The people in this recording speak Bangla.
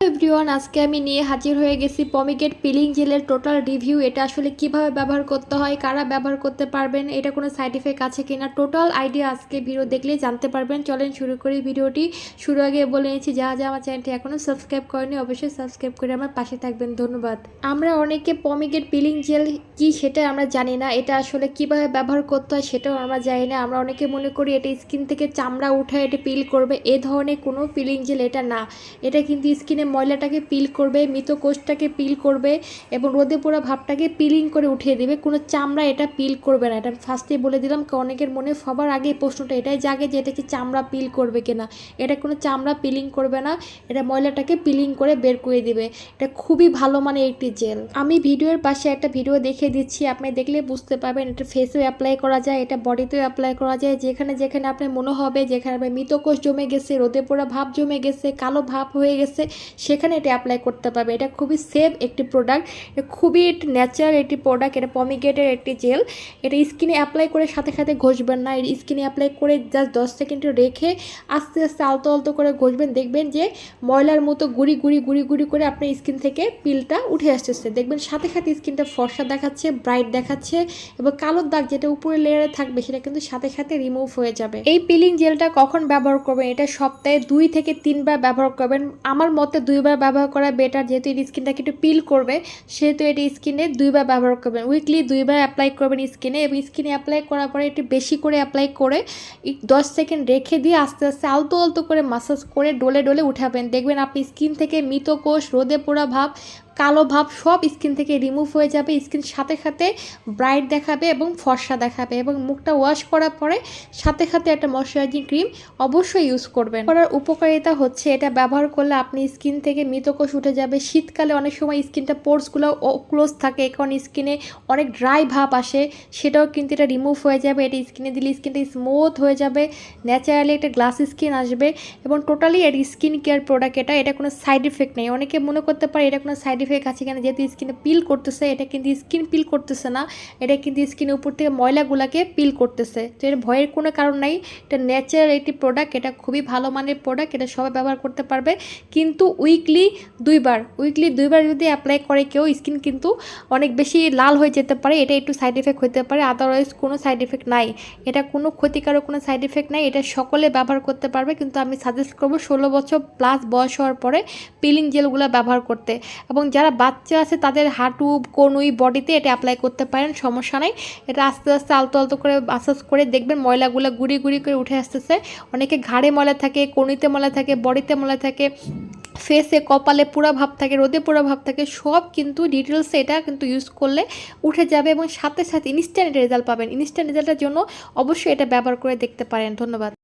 এভরিওয়ান, আজকে আমি নিয়ে হাজির হয়ে গেছি পমিগেট পিলিং জেলের টোটাল রিভিউ। এটা আসলে কীভাবে ব্যবহার করতে হয়, কারা ব্যবহার করতে পারবেন, এটা কোনো সাইড এফেক্ট আছে কিনা, টোটাল আইডিয়া আজকে ভিডিও দেখলেই জানতে পারবেন। চলেন শুরু করি ভিডিওটি। শুরু আগে বলে নিয়েছি যা যা আমার চ্যানেলটি এখনও সাবস্ক্রাইব করেনি, অবশ্যই সাবস্ক্রাইব করে আমার পাশে থাকবেন। ধন্যবাদ। আমরা অনেকে পমিগেট পিলিং জেল কি সেটা আমরা জানি না, এটা আসলে কীভাবে ব্যবহার করতে হয় সেটাও আমরা জানি না। আমরা অনেকে মনে করি এটা স্কিন থেকে চামড়া উঠে এটা পিল করবে, এ ধরনের কোনো পিলিং জেল এটা না। এটা কিন্তু স্কিনে ময়লাটাকে পিল করবে মৃত কোষটাকে পিল করবে এবং রোদে পোড়া ভাবটাকে পিলিং করে উঠিয়ে দেবে। কোনো চামড়া এটা পিল করবে না। এটা ফার্স্টেই বলে দিলাম অনেকের মনে সবার আগে প্রশ্নটা এটাই জাগে যে এটা কি চামড়া পিল করবে কিনা। এটা কোনো চামড়া পিলিং করবে না, এটা ময়লাটাকে পিলিং করে বের করে দিবে। এটা খুবই ভালো মানে একটি জেল আমি ভিডিওর পাশে একটা ভিডিও দেখে দিচ্ছি, আপনি দেখলে বুঝতে পারবেন এটা ফেসেও অ্যাপ্লাই করা যায়, এটা বডিতেও অ্যাপ্লাই করা যায়। যেখানে যেখানে আপনার মনে হবে, যেখানে আপনার মৃতকোষ জমে গেছে, রোদে পোড়া ভাব জমে গেছে, কালো ভাব হয়ে গেছে সেখানে এটা অ্যাপ্লাই করতে পারবে। এটা খুবই সেফ একটি প্রোডাক্ট খুবই ন্যাচারাল একটি প্রোডাক্ট এটা পমিগেটের একটি জেল এটা স্কিনে অ্যাপ্লাই করে সাথে সাথে ঘষবেন না। স্কিনে অ্যাপ্লাই করে জাস্ট দশ সেকেন্ড রেখে আস্তে আস্তে আলতো আলতো করে ঘষবেন। দেখবেন যে ময়লার মতো গুড়ি গুড়ি গুড়ি গুড়ি করে আপনার স্কিন থেকে পিলটা উঠে আসতেছে। দেখবেন সাথে সাথে স্কিনটা ফর্সা দেখাচ্ছে ব্রাইট দেখাচ্ছে এবং কালো দাগ যেটা উপরে লেয়ারে থাকবে সেটা কিন্তু সাথে সাথে রিমুভ হয়ে যাবে। এই পিলিং জেলটা কখন ব্যবহার করবেন? এটা সপ্তাহে দুই থেকে তিনবার ব্যবহার করবেন। আমার মতে দুইবার ব্যবহার করা বেটার যেহেতু এর স্কিনটাকে একটু পিল করবে, সেহেতু এটি স্কিনে দুইবার ব্যবহার করবেন। উইকলি দুইবার অ্যাপ্লাই করবেন স্কিনে এবং স্কিনে অ্যাপ্লাই করার পরে একটু বেশি করে অ্যাপ্লাই করে দশ সেকেন্ড রেখে দিয়ে আস্তে আস্তে আলতো আলতো করে মাসাজ করে ডোলে ডোলে উঠাবেন। দেখবেন আপনি স্কিন থেকে মৃত কোষ রোদে পোড়া ভাব কালো ভাব সব স্কিন থেকে রিমুভ হয়ে যাবে। স্কিন সাথে সাথে ব্রাইট দেখাবে এবং ফর্সা দেখাবে এবং মুখটা ওয়াশ করার পরে সাথে সাথে একটা ময়শ্চারাইজিং ক্রিম অবশ্যই ইউজ করবেন। করার উপকারিতা হচ্ছে এটা ব্যবহার করলে আপনি স্কিন থেকে মৃতকোষ উঠে যাবে। শীতকালে অনেক সময় স্কিনটা পোর্সগুলো ক্লোজ থাকে, কারণ স্কিনে অনেক ড্রাই ভাব আসে, সেটাও কিন্তু এটা রিমুভ হয়ে যাবে। এটা স্কিনে দিলে স্কিনটা স্মুথ হয়ে যাবে ন্যাচারালি একটা গ্লাস স্কিন আসবে এবং টোটালি এর স্কিন কেয়ার প্রোডাক্ট এটা এটা কোনো সাইড এফেক্ট নেই। অনেকে মনে করতে পারে এটা কোনো সাইড এফেক্ট আছে কেন যেহেতু স্কিনে পিল করতেছে, এটা কিন্তু স্কিন পিল করতেছে না, এটা কিন্তু স্কিনের উপর থেকে ময়লাগুলোকে পিল করতেছে। তো এর ভয়ের কোনো কারণ নাই, এটা ন্যাচারাল একটি প্রোডাক্ট এটা খুবই ভালো মানের প্রোডাক্ট এটা সবাই ব্যবহার করতে পারবে। কিন্তু উইকলি দুইবার উইকলি দুইবার যদি অ্যাপ্লাই করে কেউ স্কিন কিন্তু অনেক বেশি লাল হয়ে যেতে পারে, এটা একটু সাইড এফেক্ট হতে পারে আদারওয়াইজ কোনো সাইড এফেক্ট নাই। এটা কোনো ক্ষতিকারক কোনো সাইড এফেক্ট নাই, এটা সকলে ব্যবহার করতে পারবে, কিন্তু আমি সাজেস্ট করব ষোলো বছর প্লাস বয়স হওয়ার পরে পিলিং জেলগুলো ব্যবহার করতে। এবং যারা বাচ্চা আছে, তাদের হাঁটু, কনুই, বডিতে এটা অ্যাপ্লাই করতে পারেন, সমস্যা নেই। এটা আস্তে আস্তে আলতো আলতো করে মাসাজ করে দেখবেন ময়লাগুলো গুড়ি গুড়ি করে উঠে আসতেছে। অনেকে ঘাড়ে ময়লা থাকে, কনুইতে ময়লা থাকে, বডিতে ময়লা থাকে ফেসে কপালে পুরা ভাব থাকে, রোদে পুরা ভাব থাকে, সব কিন্তু ডিটেলসে এটা কিন্তু ইউজ করলে উঠে যাবে এবং সাথে সাথে ইনস্ট্যান্ট রেজাল্ট পাবেন। ইনস্ট্যান্ট রেজাল্টের জন্য অবশ্যই এটা ব্যবহার করে দেখতে পারেন। ধন্যবাদ।